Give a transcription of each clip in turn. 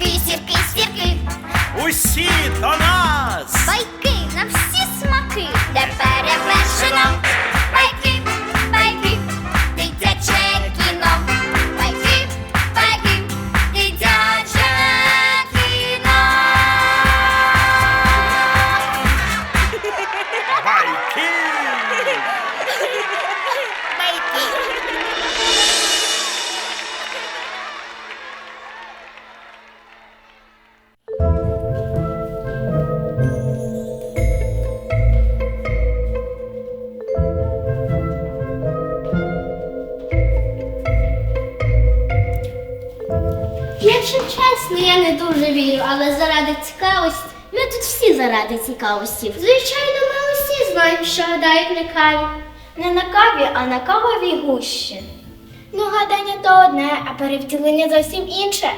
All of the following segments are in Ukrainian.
сірки, сірки, сірки. Усі до нас! Чесно, я не дуже вірю, але заради цікавості. Ми тут всі заради цікавості. Звичайно, ми усі знаємо, що гадають на каві. Не на каві, а на кавовій гущі. Ну, гадання то одне, а перевтілення зовсім інше.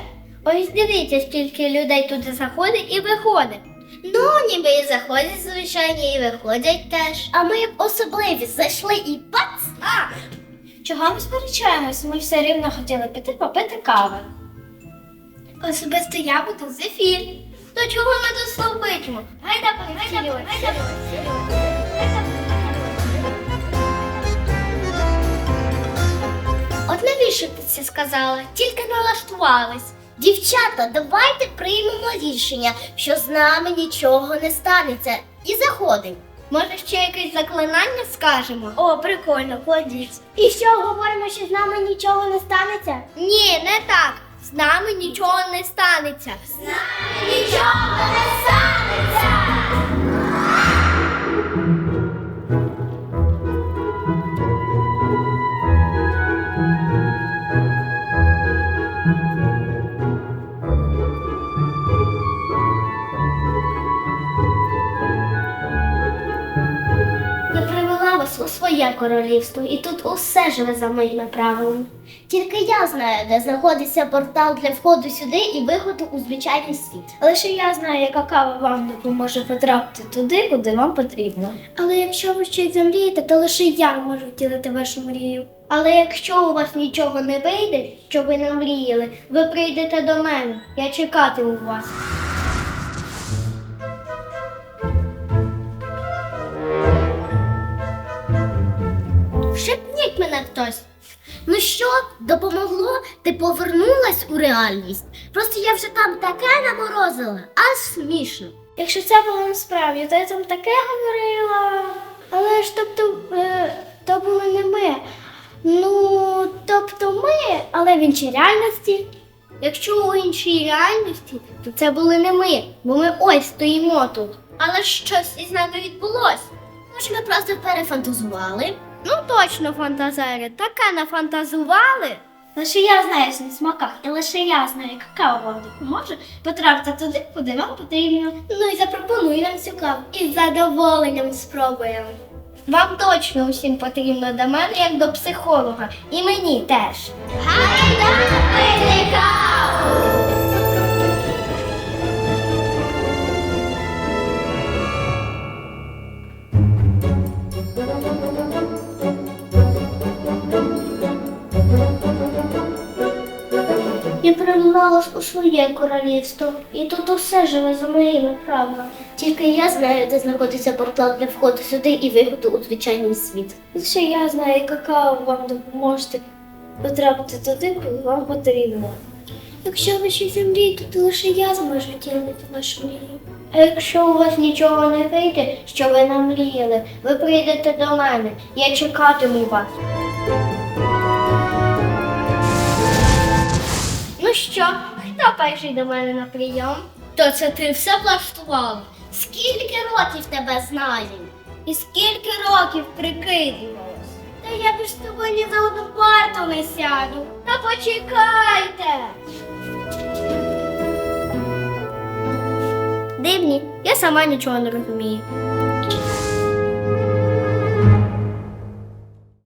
Ось дивіться, скільки людей туди заходить і виходить. Ну, ніби і заходять, звичайно, і виходять теж. А ми б особливі зайшли і пац! А! Чого ми сперечаємось? Ми все рівно хотіли піти попити кави. Особисто я буду зефір. То чого ми тут слабитимо? Гайда, гайда, гайда, От навіщо ти це сказала? Тільки налаштувались. Дівчата, давайте приймемо рішення, що з нами нічого не станеться. І заходимо. Може, ще якесь заклинання скажемо? О, прикольно, ходіть. І що, говоримо, що з нами нічого не станеться? Ні, не так. З нами нічого не станеться. З нами нічого не станеться. Своє королівство, і тут усе живе за моїми правилами. Тільки я знаю, де знаходиться портал для входу сюди і виходу у звичайний світ. Лише я знаю, яка кава вам допоможе потрапити туди, куди вам потрібно. Але якщо ви щось замрієте, то лише я можу втілити вашу мрію. Але якщо у вас нічого не вийде, що ви не мріяли, ви прийдете до мене. Я чекатиму вас. Шепніть мене хтось. Ну що, допомогло? Ти повернулась у реальність? Просто я вже там таке наморозила, аж смішно. Якщо це було насправді, то я там таке говорила. Але ж тобто, е, то були не ми. Ну, тобто ми, але в іншій реальності. Якщо у іншій реальності, то це були не ми, бо ми ось стоїмо тут. Але щось із нами відбулося. Може, ми просто перефантазували? Ну точно, фантазери, таке нафантазували. Лише я знаю на смаках, і лише я знаю, яка вам допоможе потрапити туди, куди вам потрібно. Ну і запропонуй нам цю каву. І з задоволенням спробуємо. Вам точно усім потрібно до мене як до психолога. І мені теж. Гайда пити Я переминалась у своє королівство, і тут усе живе за моїми правилами. Тільки я знаю, де знаходиться портал для входу сюди і виходу у звичайний світ. Лише я знаю, яка вам допоможе потрапити туди, куди вам потрібно. Якщо ви щось замрієте, то лише я зможу втілити вашу мрію. А якщо у вас нічого не вийде, що ви намріяли, ви прийдете до мене. Я чекатиму вас. Ну що, хто перший до мене на прийом? То це ти все влаштувала. Скільки років тебе знаю? І скільки років прикидувалась? Та я б з тобою ні за одну парту не сяду. Та почекайте. Дивні, я сама нічого не розумію.